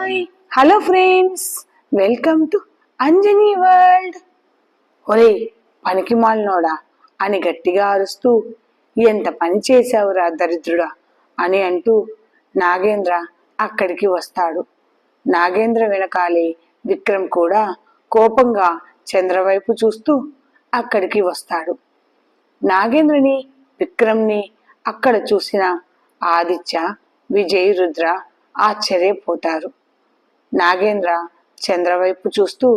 Hi hello friends welcome to Anjani world ఒరే పనికి మాలినోడా? అని గట్టిగా అరుస్తూ ఎంత పని చేశావురా దరిద్రుడా? అని అంటూ నాగేంద్ర అక్కడికి వస్తాడు. నాగేంద్ర వెనకాలే విక్రమ్ కూడా కోపంగా చంద్రవైపు చూస్తూ అక్కడికి వస్తాడు. నాగేంద్రని విక్రమ్ని అక్కడ చూసిన ఆదిత్య విజయ్ రుద్ర ఆశ్చర్యపోతారు. నాగేంద్ర చంద్రవైపు చూస్తూ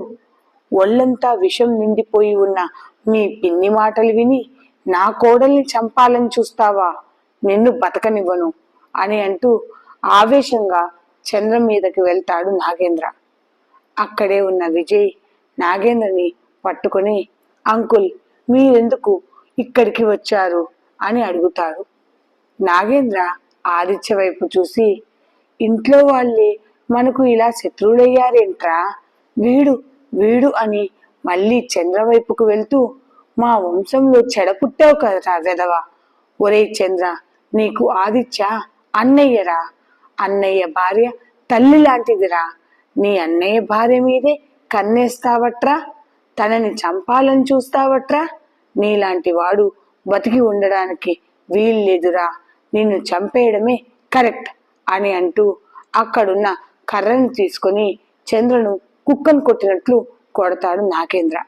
ఒళ్ళంతా విషం నిండిపోయి ఉన్న మీ పిన్ని మాటలు విని నా కోడల్ని చంపాలని చూస్తావా? నిన్ను బతకనివ్వను అని అంటూ ఆవేశంగా చంద్ర మీదకి వెళ్తాడు నాగేంద్ర. అక్కడే ఉన్న విజయ్ నాగేంద్రని పట్టుకొని అంకుల్ మీరెందుకు ఇక్కడికి వచ్చారు? అని అడుగుతాడు. నాగేంద్ర ఆదిత్య వైపు చూసి ఇంట్లో వాళ్ళే మనకు ఇలా శత్రువులయ్యారేంట్రా? వీడు వీడు అని మళ్ళీ చంద్ర వైపుకు వెళ్తూ మా వంశంలో చెడపుట్టావు కదరా వెదవ ఒరే చంద్ర నీకు ఆదిత్య అన్నయ్యరా? అన్నయ్య భార్య తల్లి లాంటిదిరా నీ అన్నయ్య భార్య మీదే కన్నేస్తావట్రా? తనని చంపాలని చూస్తావట్రా? నీలాంటి వాడు బతికి ఉండడానికి వీల్లేదురా. నిన్ను చంపేయడమే కరెక్ట్ అని అంటూ అక్కడున్న కర్రను తీసుకొని చంద్రను కుక్కను కొట్టినట్లు కొడతాడు నాగేంద్ర.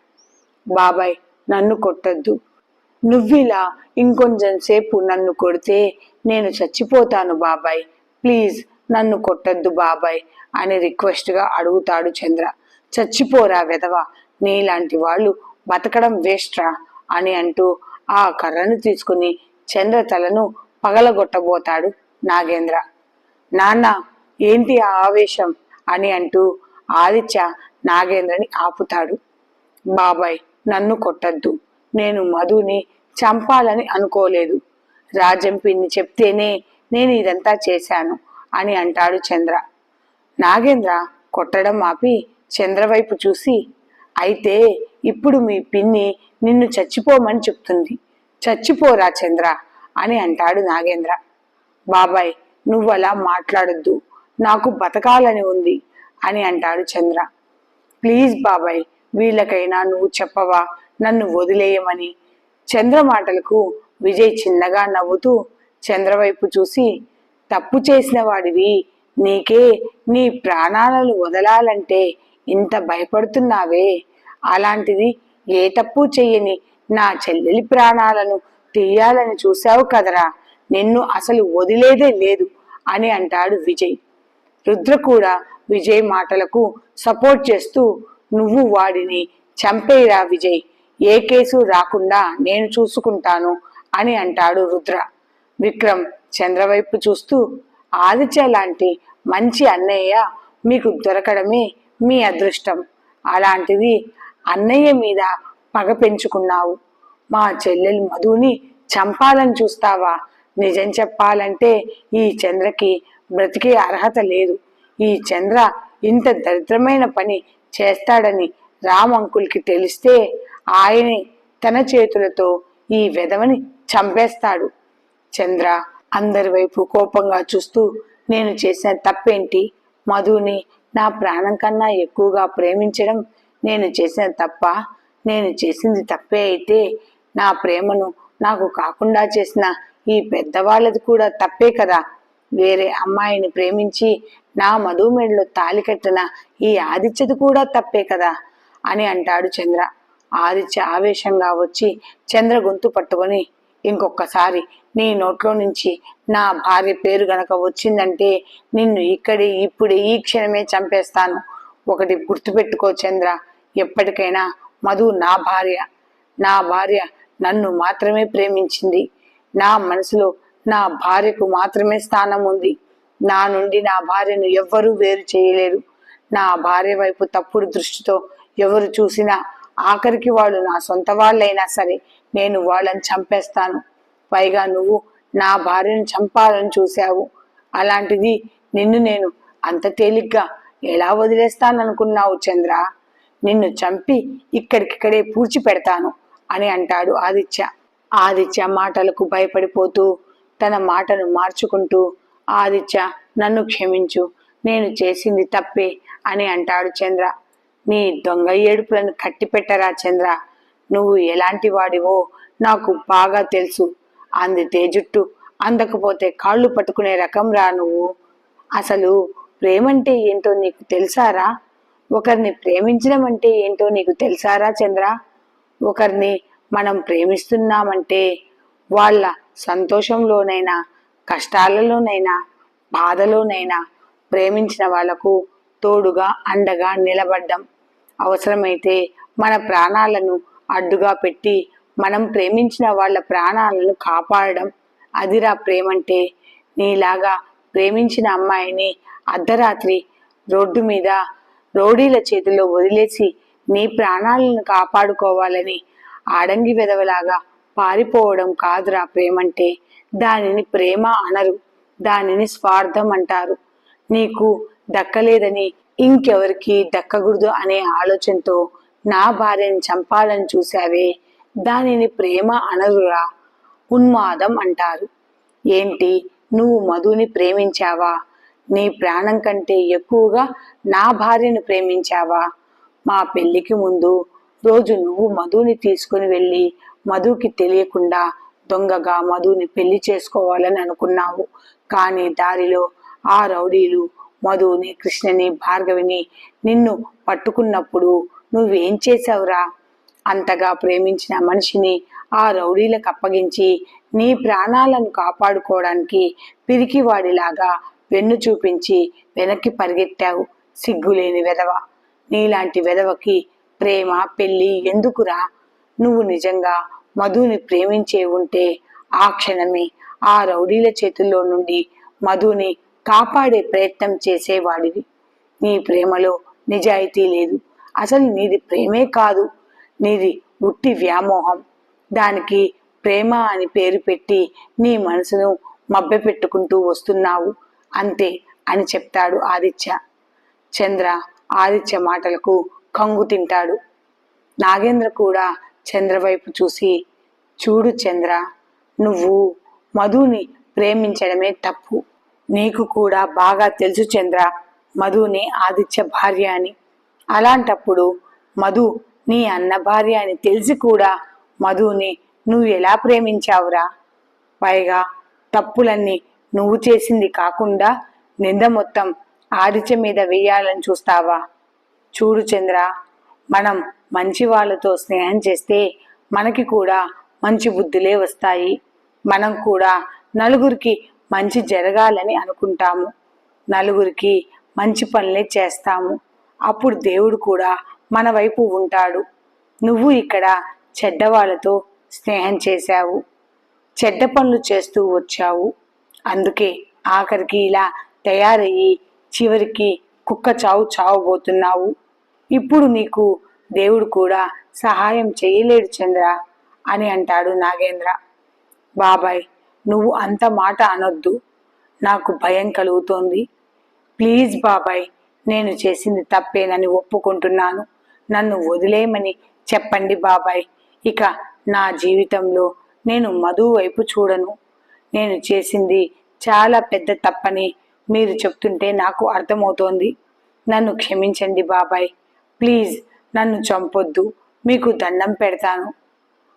బాబాయ్ నన్ను కొట్టద్దు. నువ్విలా ఇంకొంచెం సేపు నన్ను కొడితే నేను చచ్చిపోతాను బాబాయ్. ప్లీజ్ నన్ను కొట్టద్దు బాబాయ్ అని రిక్వెస్ట్గా అడుగుతాడు చంద్ర. చచ్చిపోరా వెధవ నీలాంటి వాళ్ళు బతకడం వేస్ట్రా అని అంటూ ఆ కర్రను తీసుకుని చంద్ర తలను పగలగొట్టబోతాడు నాగేంద్ర. నాన్న ఏంటి ఆ ఆవేశం అని అంటూ ఆదిత్య నాగేంద్రని ఆపుతాడు. బాబాయ్ నన్ను కొట్టద్దు. నేను మధుని చంపాలని అనుకోలేదు. రాజం పిన్ని చెప్తేనే నేను ఇదంతా చేశాను అని అంటాడు చంద్ర. నాగేంద్ర కొట్టడం ఆపి చంద్ర వైపు చూసి అయితే ఇప్పుడు మీ పిన్ని నిన్ను చచ్చిపోమని చెప్తుంది. చచ్చిపోరా చంద్ర అని అంటాడు నాగేంద్ర. బాబాయ్ నువ్వు అలా మాట్లాడొద్దు. నాకు బతకాలని ఉంది అని అంటాడు చంద్ర. ప్లీజ్ బాబాయ్ వీళ్ళకైనా నువ్వు చెప్పవా నన్ను వదిలేయమని. చంద్ర మాటలకు విజయ్ చిన్నగా నవ్వుతూ చంద్రవైపు చూసి తప్పు చేసిన వాడివి నీకే నీ ప్రాణాలను వదలాలంటే ఇంత భయపడుతున్నావే. అలాంటిది ఏ తప్పు చెయ్యని నా చెల్లెలి ప్రాణాలను తీయాలని చూశావు కదరా నిన్ను అసలు వదిలేదే లేదు అని అంటాడు విజయ్. రుద్ర కూడా విజయ్ మాటలకు సపోర్ట్ చేస్తూ నువ్వు వాడిని చంపేరా విజయ్ ఏ కేసు రాకుండా నేను చూసుకుంటాను అని అంటాడు రుద్ర. విక్రమ్ చంద్రవైపు చూస్తూ ఆదిత్య లాంటి మంచి అన్నయ్య మీకు దొరకడమే మీ అదృష్టం. అలాంటిది అన్నయ్య మీద పగ పెంచుకున్నావు. మా చెల్లెలు మధుని చంపాలని చూస్తావా? నిజం చెప్పాలంటే ఈ చంద్రకి బ్రతికే అర్హత లేదు. ఈ చంద్ర ఇంత దరిద్రమైన పని చేస్తాడని రామ్ అంకుల్కి తెలిస్తే ఆయనే తన చేతులతో ఈ వెధవని చంపేస్తాడు. చంద్ర అందరి వైపు కోపంగా చూస్తూ నేను చేసిన తప్పేంటి? మధుని నా ప్రాణం కన్నా ఎక్కువగా ప్రేమించడం నేను చేసిన తప్ప? నేను చేసింది తప్పే అయితే నా ప్రేమను నాకు కాకుండా చేసిన ఈ పెద్దవాళ్ళది కూడా తప్పే కదా? వేరే అమ్మాయిని ప్రేమించి నా మధుమేడలో తాలి కట్టిన ఈ ఆదిత్యది కూడా తప్పే కదా? అని అంటాడు చంద్ర. ఆదిత్య ఆవేశంగా వచ్చి చంద్ర గొంతు పట్టుకొని ఇంకొకసారి నీ నోట్లో నుంచి నా భార్య పేరు గనక వచ్చిందంటే నిన్ను ఇక్కడే ఇప్పుడే ఈ క్షణమే చంపేస్తాను. ఒకటి గుర్తుపెట్టుకో చంద్ర. ఎప్పటికైనా మధు నా భార్య. నా భార్య నన్ను మాత్రమే ప్రేమించింది. నా మనసులో నా భార్యకు మాత్రమే స్థానం ఉంది. నా నుండి నా భార్యను ఎవ్వరూ వేరు చేయలేరు. నా భార్య వైపు తప్పుడు దృష్టితో ఎవరు చూసినా ఆఖరికి వాళ్ళు నా సొంత వాళ్ళైనా సరే నేను వాళ్ళని చంపేస్తాను. పైగా నువ్వు నా భార్యను చంపాలని చూశావు. అలాంటిది నిన్ను నేను అంత తేలిగ్గా ఎలా వదిలేస్తాననుకున్నావు చంద్ర? నిన్ను చంపి ఇక్కడికిక్కడే పూడ్చి పెడతాను అని అంటాడు ఆదిత్య. ఆదిత్య మాటలకు భయపడిపోతూ తన మాటను మార్చుకుంటూ ఆదిత్య నన్ను క్షమించు. నేను చేసింది తప్పే అని అంటాడు చంద్ర. నీ దొంగ ఏడుపులను కట్టిపెట్టరా చంద్ర? నువ్వు ఎలాంటి వాడివో నాకు బాగా తెలుసు. అందితే జుట్టు అందకపోతే కాళ్ళు పట్టుకునే రకం రా నువ్వు. అసలు ప్రేమంటే ఏంటో నీకు తెలుసారా? ఒకరిని ప్రేమించడం అంటే ఏంటో నీకు తెలుసారా చంద్ర? ఒకరిని మనం ప్రేమిస్తున్నామంటే వాళ్ళ సంతోషంలోనైనా కష్టాలలోనైనా బాధలోనైనా ప్రేమించిన వాళ్ళకు తోడుగా అండగా నిలబడ్డం అవసరమైతే మన ప్రాణాలను అడ్డుగా పెట్టి మనం ప్రేమించిన వాళ్ళ ప్రాణాలను కాపాడడం అదిరా ప్రేమంటే. నీలాగా ప్రేమించిన అమ్మాయిని అర్ధరాత్రి రోడ్డు మీద రౌడీల చేతిలో వదిలేసి నీ ప్రాణాలను కాపాడుకోవాలని ఆడంగి వెదవలాగా పారిపోవడం కాదురా ప్రేమంటే. దానిని ప్రేమ అనరు. దానిని స్వార్థం అంటారు. నీకు దక్కలేదని ఇంకెవరికి దక్కకూడదు అనే ఆలోచనతో నా భార్యని చంపాలని చూశావే. దానిని ప్రేమ అనరురా. ఉన్మాదం అంటారు. ఏంటి? నువ్వు మధుని ప్రేమించావా? నీ ప్రాణం కంటే ఎక్కువగా నా భార్యను ప్రేమించావా? మా పెళ్ళికి ముందు రోజు నువ్వు మధుని తీసుకుని వెళ్ళి మధుకి తెలియకుండా దొంగగా మధుని పెళ్ళి చేసుకోవాలని అనుకున్నావు కానీ దారిలో ఆ రౌడీలు మధుని కృష్ణని భార్గవిని నిన్ను పట్టుకున్నప్పుడు నువ్వేం చేశావురా? అంతగా ప్రేమించిన మనిషిని ఆ రౌడీలకు అప్పగించి నీ ప్రాణాలను కాపాడుకోవడానికి పిరికివాడిలాగా వెన్ను చూపించి వెనక్కి పరిగెత్తావు సిగ్గులేని వెధవ. నీలాంటి వెధవకి ప్రేమ పెళ్ళి ఎందుకురా? నువ్వు నిజంగా మధుని ప్రేమించే ఉంటే ఆ క్షణమే ఆ రౌడీల చేతుల్లో నుండి మధుని కాపాడే ప్రయత్నం చేసేవాడివి. నీ ప్రేమలో నిజాయితీ లేదు. అసలు నీది ప్రేమే కాదు. నీది ఉట్టి వ్యామోహం. దానికి ప్రేమ అని పేరు పెట్టి నీ మనసును మభ్యపెట్టుకుంటూ వస్తున్నావు. అంతే అని చెప్తాడు ఆదిత్య. చంద్ర ఆదిత్య మాటలకు కంగు తింటాడు. నాగేంద్ర కూడా చంద్రవైపు చూసి చూడు చంద్ర నువ్వు మధుని ప్రేమించడమే తప్పు. నీకు కూడా బాగా తెలుసు చంద్ర మధుని ఆదిత్య భార్య అని. అలాంటప్పుడు మధు నీ అన్న భార్య అని తెలిసి కూడా మధుని నువ్వు ఎలా ప్రేమించావురా? పైగా తప్పులన్నీ నువ్వు చేసింది కాకుండా నింద మొత్తం ఆదిత్య మీద వేయాలని చూస్తావా? చూడు చంద్ర మనం మంచి వాళ్ళతో స్నేహం చేస్తే మనకి కూడా మంచి బుద్ధులే వస్తాయి. మనం కూడా నలుగురికి మంచి జరగాలని అనుకుంటాము. నలుగురికి మంచి పనులే చేస్తాము. అప్పుడు దేవుడు కూడా మన వైపు ఉంటాడు. నువ్వు ఇక్కడ చెడ్డవాళ్ళతో స్నేహం చేశావు. చెడ్డ పనులు చేస్తూ వచ్చావు. అందుకే ఆఖరికి ఇలా తయారయ్యి చివరికి కుక్క చావు చావబోతున్నావు. ఇప్పుడు నీకు దేవుడు కూడా సహాయం చేయలేడు చంద్ర అని అంటాడు నాగేంద్ర. బాబాయ్ నువ్వు అంత మాట అనొద్దు. నాకు భయం కలుగుతోంది. ప్లీజ్ బాబాయ్ నేను చేసింది తప్పేనని ఒప్పుకుంటున్నాను. నన్ను వదిలేయమని చెప్పండి బాబాయ్. ఇక నా జీవితంలో నేను మధు వైపు చూడను. నేను చేసింది చాలా పెద్ద తప్పని మీరు చెప్తుంటే నాకు అర్థమవుతోంది. నన్ను క్షమించండి బాబాయ్. ప్లీజ్ నన్ను చంపొద్దు మీకు దండం పెడతాను.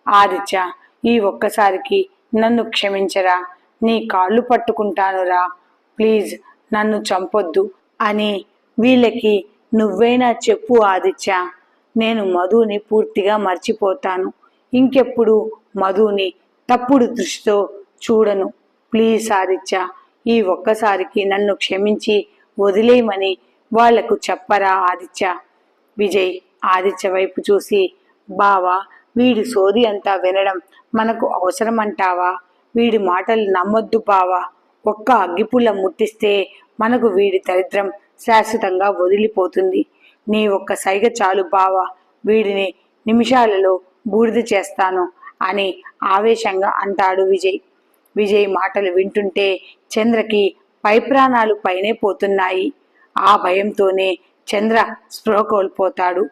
ఆదిత్య ఈ ఒక్కసారికి నన్ను క్షమించరా నీ కాళ్ళు పట్టుకుంటానురా ప్లీజ్ నన్ను చంపొద్దు అని వీళ్ళకి నువ్వైనా చెప్పు ఆదిత్య. నేను మధుని పూర్తిగా మర్చిపోతాను. ఇంకెప్పుడు మధుని తప్పుడు దృష్టితో చూడను. ప్లీజ్ ఆదిత్య ఈ ఒక్కసారికి నన్ను క్షమించి వదిలేయమని వాళ్ళకు చెప్పరా ఆదిత్య. విజయ్ ఆదిత్య వైపు చూసి బావా వీడి సోది అంతా వినడం మనకు అవసరమంటావా? వీడి మాటలు నమ్మొద్దు బావా. ఒక్క అగ్గిపుల్ల ముట్టిస్తే మనకు వీడి దరిద్రం శాశ్వతంగా వదిలిపోతుంది. నీ ఒక్క సైగ చాలు బావా. వీడిని నిమిషాలలో బూడిద చేస్తాను అని ఆవేశంగా అంటాడు విజయ్. విజయ్ మాటలు వింటుంటే చంద్రకి పై ప్రాణాలు పైనే పోతున్నాయి. ఆ భయంతోనే చంద్ర స్పృహ కోల్పోతాడు.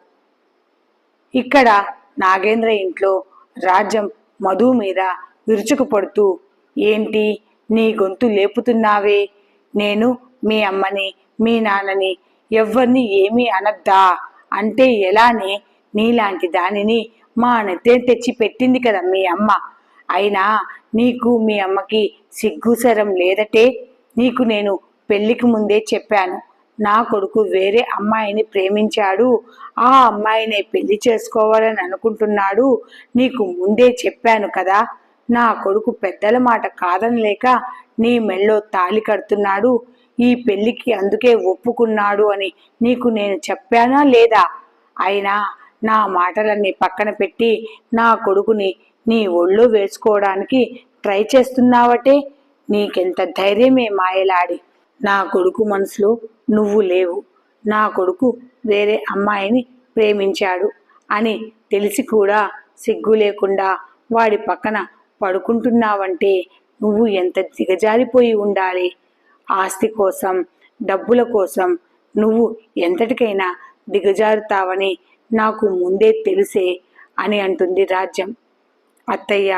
ఇక్కడ నాగేంద్ర ఇంట్లో రాజ్యం మధు మీద విరుచుకుపడుతూ ఏంటి? నీ గొంతు లేపుతున్నావే? నేను మీ అమ్మని మీ నాన్నని ఎవ్వరిని ఏమీ అనద్దా? అంటే ఎలానే నీలాంటి దానిని మా నెత్తే తెచ్చి పెట్టింది కదా మీ అమ్మ. అయినా నీకు మీ అమ్మకి సిగ్గుసరం లేదటే? నీకు నేను పెళ్ళికి ముందే చెప్పాను. నా కొడుకు వేరే అమ్మాయిని ప్రేమించాడు. ఆ అమ్మాయిని పెళ్ళి చేసుకోవాలని అనుకుంటున్నాడు. నీకు ముందే చెప్పాను కదా నా కొడుకు పెద్దల మాట కాదనలేక నీ మెళ్ళో తాలి కడుతున్నాడు. ఈ పెళ్ళికి అందుకే ఒప్పుకున్నాడు అని నీకు నేను చెప్పానా లేదా? అయినా నా మాటలన్నీ పక్కన పెట్టి నా కొడుకుని నీ ఒళ్ళో వేసుకోవడానికి ట్రై చేస్తున్నావటే? నీకెంత ధైర్యమే మాయలాడి. నా కొడుకు మనసులో నువ్వు లేవు. నా కొడుకు వేరే అమ్మాయిని ప్రేమించాడు అని తెలిసి కూడా సిగ్గు లేకుండా వాడి పక్కన పడుకుంటున్నావంటే నువ్వు ఎంత దిగజారిపోయి ఉండాలి? ఆస్తి కోసం డబ్బుల కోసం నువ్వు ఎంతటికైనా దిగజారుతావని నాకు ముందే తెలిసే అని అంటుంది రాజ్యం. అత్తయ్య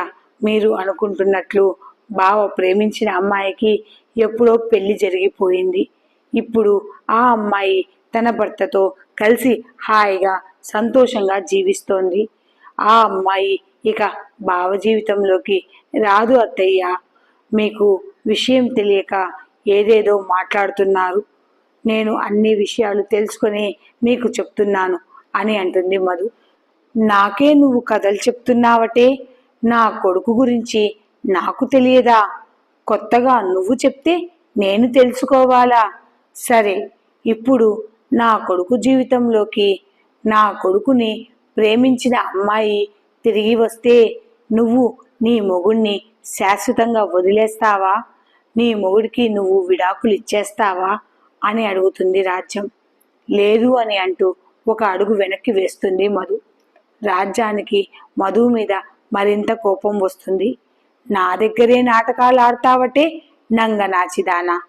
మీరు అనుకుంటున్నట్లు బావ ప్రేమించిన అమ్మాయికి ఎప్పుడో పెళ్ళి జరిగిపోయింది. ఇప్పుడు ఆ అమ్మాయి తన భర్తతో కలిసి హాయిగా సంతోషంగా జీవిస్తోంది. ఆ అమ్మాయి ఇక భావ జీవితంలోకి రాదు అత్తయ్య. మీకు విషయం తెలియక ఏదేదో మాట్లాడుతున్నారు. నేను అన్ని విషయాలు తెలుసుకొని మీకు చెప్తున్నాను అని అంటుంది మధు. నాకే నువ్వు కథలు చెప్తున్నావటే? నా కొడుకు గురించి నాకు తెలియదా? కొత్తగా నువ్వు చెప్తే నేను తెలుసుకోవాలా? సరే ఇప్పుడు నా కొడుకు జీవితంలోకి నా కొడుకుని ప్రేమించిన అమ్మాయి తిరిగి వస్తే నువ్వు నీ మొగుడిని శాశ్వతంగా వదిలేస్తావా? నీ మొగుడికి నువ్వు విడాకులు ఇచ్చేస్తావా? అని అడుగుతుంది రాజ్యం. లేదు అని అంటూ ఒక అడుగు వెనక్కి వేస్తుంది మధు. రాజ్యానికి మధు మీద మరింత కోపం వస్తుంది. నా దగ్గరే నాటకాలు ఆడతావటే నంగనాచిదానా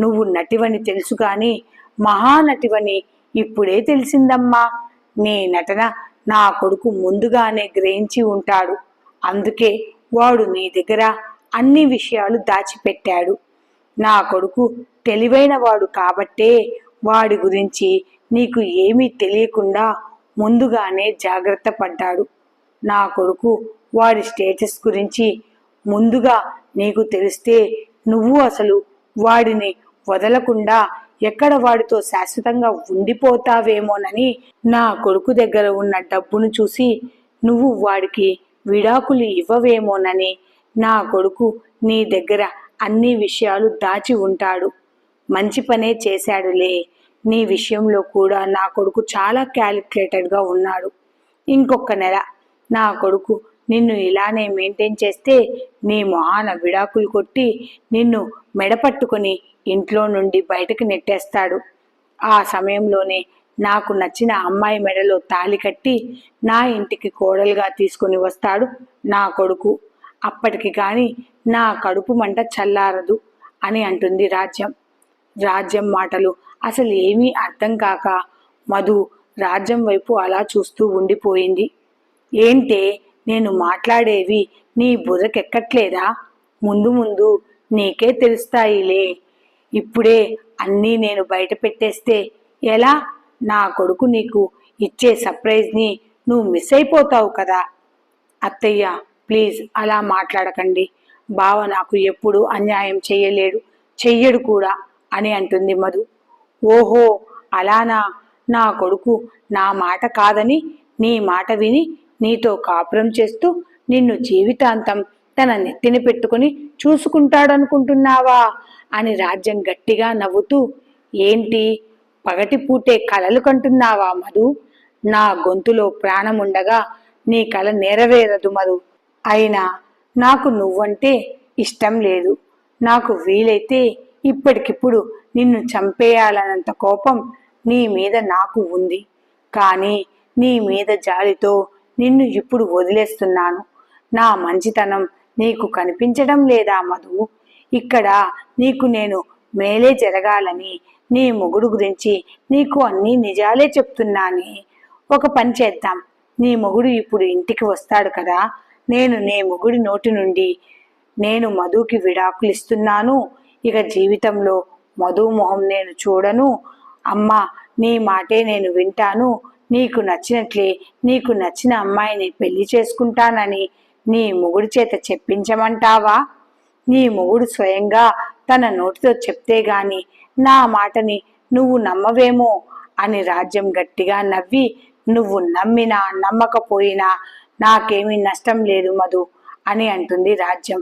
నువ్వు నటివని తెలుసు గాని మహానటివని ఇప్పుడే తెలిసిందమ్మా. నీ నటన నా కొడుకు ముందుగానే గ్రహించి ఉంటాడు. అందుకే వాడు నీ దగ్గర అన్ని విషయాలు దాచిపెట్టాడు. నా కొడుకు తెలివైన వాడు కాబట్టే వాడి గురించి నీకు ఏమీ తెలియకుండా ముందుగానే జాగ్రత్త పడ్డాడు. నా కొడుకు వాడి స్టేటస్ గురించి ముందుగా నీకు తెలిస్తే నువ్వు అసలు వాడిని వదలకుండా ఎక్కడ వాడితో శాశ్వతంగా ఉండిపోతావేమోనని నా కొడుకు దగ్గర ఉన్న డబ్బును చూసి నువ్వు వాడికి విడాకులు ఇవ్వవేమోనని నా కొడుకు నీ దగ్గర అన్ని విషయాలు దాచి ఉంటాడు. మంచి పనే చేశాడులే. నీ విషయంలో కూడా నా కొడుకు చాలా క్యాలిక్యులేటెడ్గా ఉన్నాడు. ఇంకొక నెల నా కొడుకు నిన్ను ఇలానే మెయింటైన్ చేస్తే నీ మొహాన విడాకులు కొట్టి నిన్ను మెడపట్టుకుని ఇంట్లో నుండి బయటకు నెట్టేస్తాడు. ఆ సమయంలోనే నాకు నచ్చిన అమ్మాయి మెడలో తాలి కట్టి నా ఇంటికి కోడలుగా తీసుకుని వస్తాడు నా కొడుకు. అప్పటికి కానీ నా కడుపు మంట చల్లారదు అని అంటుంది రాజ్యం. రాజ్యం మాటలు అసలు ఏమీ అర్థం కాక మధు రాజ్యం వైపు అలా చూస్తూ ఉండిపోయింది. ఏంటే నేను మాట్లాడేవి నీ బుర్రకెక్కట్లేదా? ముందు ముందు నీకే తెలుస్తాయిలే. ఇప్పుడే అన్నీ నేను బయట పెట్టేస్తే ఎలా? నా కొడుకు నీకు ఇచ్చే సర్ప్రైజ్ని నువ్వు మిస్ అయిపోతావు కదా. అత్తయ్య ప్లీజ్ అలా మాట్లాడకండి. బావ నాకు ఎప్పుడు అన్యాయం చెయ్యలేడు చెయ్యడు కూడా అని అంటుంది మధు. ఓహో అలానా? నా కొడుకు నా మాట కాదని నీ మాట విని నీతో కాపురం చేస్తూ నిన్ను జీవితాంతం తన నెత్తిని పెట్టుకుని చూసుకుంటాడనుకుంటున్నావా? అని రాజ్యం గట్టిగా నవ్వుతూ ఏంటి? పగటి పూటే కలలు కంటున్నావా మధు? నా గొంతులో ప్రాణముండగా నీ కల నెరవేరదు మధు. అయినా నాకు నువ్వంటే ఇష్టం లేదు. నాకు వీలైతే ఇప్పటికిప్పుడు నిన్ను చంపేయాలన్నంత కోపం నీ మీద నాకు ఉంది. కానీ నీ మీద జాలితో నిన్ను ఇప్పుడు వదిలేస్తున్నాను. నా మంచితనం నీకు కనిపించడం లేదా మధు? ఇక్కడ నీకు నేను మేలే జరగాలని నీ మొగుడు గురించి నీకు అన్ని నిజాలే చెప్తున్నానే. ఒక పని చేద్దాం. నీ మొగుడు ఇప్పుడు ఇంటికి వస్తాడు కదా. నేను నీ మొగుడి నోటి నుండి నేను మధుకి విడాకులు ఇస్తున్నాను. ఇక జీవితంలో మధు మొహం నేను చూడను. అమ్మ నీ మాటే నేను వింటాను. నీకు నచ్చినట్లే నీకు నచ్చిన అమ్మాయిని పెళ్ళి చేసుకుంటానని నీ మొగుడి చేత చెప్పించమంటావా? నీ మొగుడు స్వయంగా తన నోటితో చెప్తే గాని నా మాటని నువ్వు నమ్మవేమో అని రాజ్యం గట్టిగా నవ్వి నువ్వు నమ్మినా నమ్మకపోయినా నాకేమీ నష్టం లేదు మధు అని అంటుంది రాజ్యం.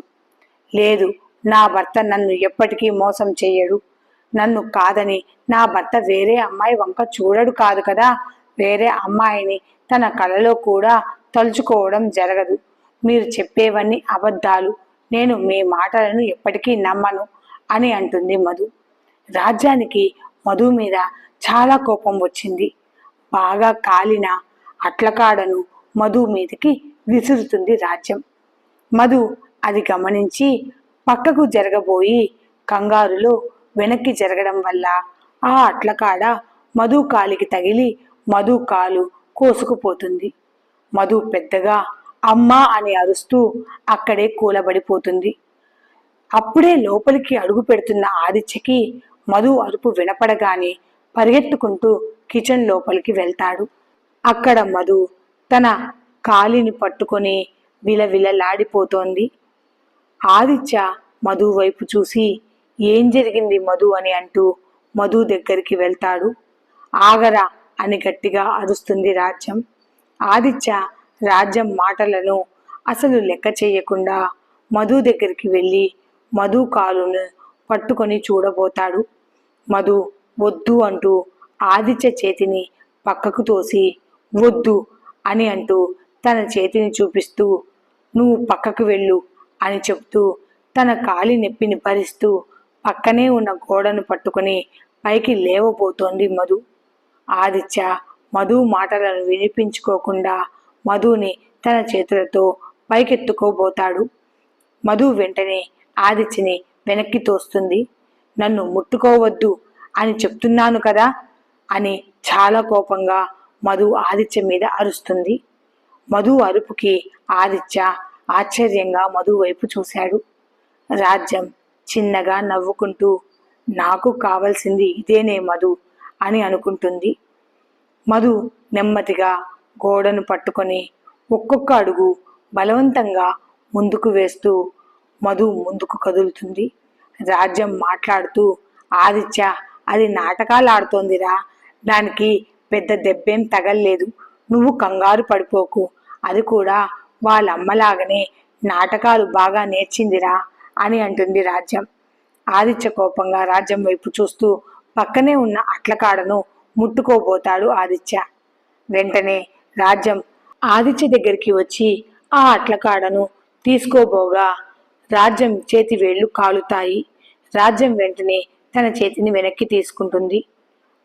లేదు నా భర్త నన్ను ఎప్పటికీ మోసం చేయడు నన్ను కాదని నా భర్త వేరే అమ్మాయి వంక చూడడు కాదు కదా? వేరే అమ్మాయిని తన కలలో కూడా తలుచుకోవడం జరగదు. మీరు చెప్పేవన్నీ అబద్ధాలు. నేను మీ మాటలను ఎప్పటికీ నమ్మను అని అంటుంది మధు. రాజ్యానికి మధు మీద చాలా కోపం వచ్చింది. బాగా కాలిన అట్లకాడను మధు మీదకి విసురుతుంది రాజ్యం. మధు అది గమనించి పక్కకు జరగబోయి కంగారులో వెనక్కి జరగడం వల్ల ఆ అట్లకాడ మధు కాలికి తగిలి మధు కాలు కోసుకుపోతుంది. మధు పెద్దగా అమ్మా అని అరుస్తూ అక్కడే కూలబడిపోతుంది. అప్పుడే లోపలికి అడుగు పెడుతున్న ఆదిత్యకి మధు అరుపు వినపడగానే పరిగెత్తుకుంటూ కిచెన్ లోపలికి వెళ్తాడు. అక్కడ మధు తన కాలిని పట్టుకొని విలవిలలాడిపోతోంది. ఆదిత్య మధు వైపు చూసి ఏం జరిగింది మధు అని అంటూ మధు దగ్గరికి వెళ్తాడు. ఆగరా అని గట్టిగా అరుస్తుంది రాజ్యం. ఆదిత్య రాజ్యం మాటలను అసలు లెక్క చేయకుండా మధు దగ్గరికి వెళ్ళి మధు కాలును పట్టుకొని చూడబోతాడు. మధు వద్దు అంటూ ఆదిత్య చేతిని పక్కకు తోసి వద్దు అని అంటూ తన చేతిని చూపిస్తూ నువ్వు పక్కకు వెళ్ళు అని చెప్తూ తన కాలి నొప్పిని భరిస్తూ పక్కనే ఉన్న గోడను పట్టుకొని పైకి లేవబోతోంది మధు. ఆదిత్య మధు మాటలను వినిపించుకోకుండా మధుని తన చేతులతో పైకెత్తుకోబోతాడు. మధు వెంటనే ఆదిత్యని వెనక్కి తోస్తుంది. నన్ను ముట్టుకోవద్దు అని చెప్తున్నాను కదా అని చాలా కోపంగా మధు ఆదిత్య మీద అరుస్తుంది. మధు అరుపుకి ఆదిత్య ఆశ్చర్యంగా మధు వైపు చూశాడు. రాజ్యం చిన్నగా నవ్వుకుంటూ నాకు కావలసింది ఇదేనే మధు అని అనుకుంటుంది. మధు నెమ్మదిగా గోడను పట్టుకొని ఒక్కొక్క అడుగు బలవంతంగా ముందుకు వేస్తూ మధు ముందుకు కదులుతుంది. రాజ్యం మాట్లాడుతూ ఆదిత్య అది నాటకాలు ఆడుతోందిరా. దానికి పెద్ద దెబ్బేం తగల్లేదు. నువ్వు కంగారు పడిపోకు. అది కూడా వాళ్ళ అమ్మలాగానే నాటకాలు బాగా నేర్చిందిరా అని అంటుంది రాజ్యం. ఆదిత్య కోపంగా రాజ్యం వైపు చూస్తూ పక్కనే ఉన్న అట్లకాడను ముట్టుకోబోతాడు ఆదిత్య. వెంటనే రాజ్యం ఆదిత్య దగ్గరికి వచ్చి ఆ అట్లకాడను తీసుకోబోగా. రాజ్యం చేతి వేళ్ళు కాలుతాయి. రాజ్యం వెంటనే తన చేతిని వెనక్కి తీసుకుంటుంది.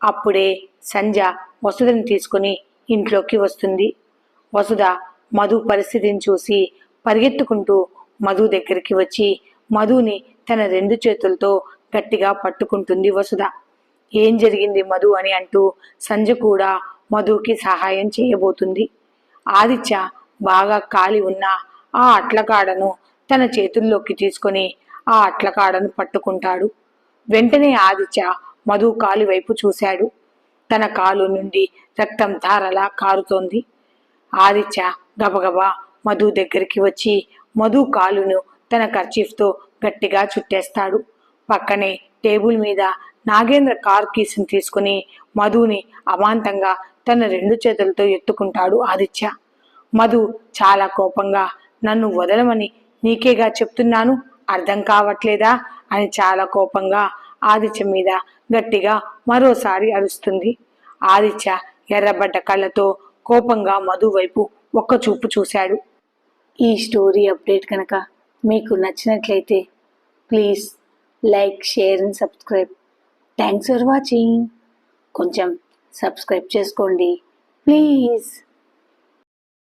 అప్పుడే సంధ్య వసుధను తీసుకుని ఇంట్లోకి వస్తుంది. వసుధ మధు పరిస్థితిని చూసి పరిగెత్తుకుంటూ మధు దగ్గరికి వచ్చి మధుని తన రెండు చేతులతో గట్టిగా పట్టుకుంటుంది వసుధ. ఏం జరిగింది మధు అని అంటూ సంజ కూడా మధుకి సహాయం చేయబోతుంది. ఆదిత్య బాగా కాలి ఉన్న ఆ అట్లకాడను తన చేతుల్లోకి తీసుకొని ఆ అట్లకాడను పట్టుకుంటాడు. వెంటనే ఆదిత్య మధు కాలు వైపు చూశాడు. తన కాలు నుండి రక్తం ధారలా కారుతోంది. ఆదిత్య గబగబా మధు దగ్గరికి వచ్చి మధు కాలును తన కర్చీఫ్తో గట్టిగా చుట్టేస్తాడు. పక్కనే టేబుల్ మీద నాగేంద్ర కార్ కీస్ని తీసుకుని మధుని అమాంతంగా తన రెండు చేతులతో ఎత్తుకుంటాడు ఆదిత్య. మధు చాలా కోపంగా నన్ను వదలమని నీకేగా చెప్తున్నాను? అర్థం కావట్లేదా? అని చాలా కోపంగా ఆదిత్య మీద గట్టిగా మరోసారి అరుస్తుంది. ఆదిత్య ఎర్రబడ్డ కళ్ళతో కోపంగా మధు వైపు ఒక్క చూపు చూశాడు. ఈ స్టోరీ అప్డేట్ కనుక మీకు నచ్చినట్లయితే please like share and subscribe. Thanks for watching కొంచెం సబ్స్క్రైబ్ చేసుకోండి. ప్లీజ్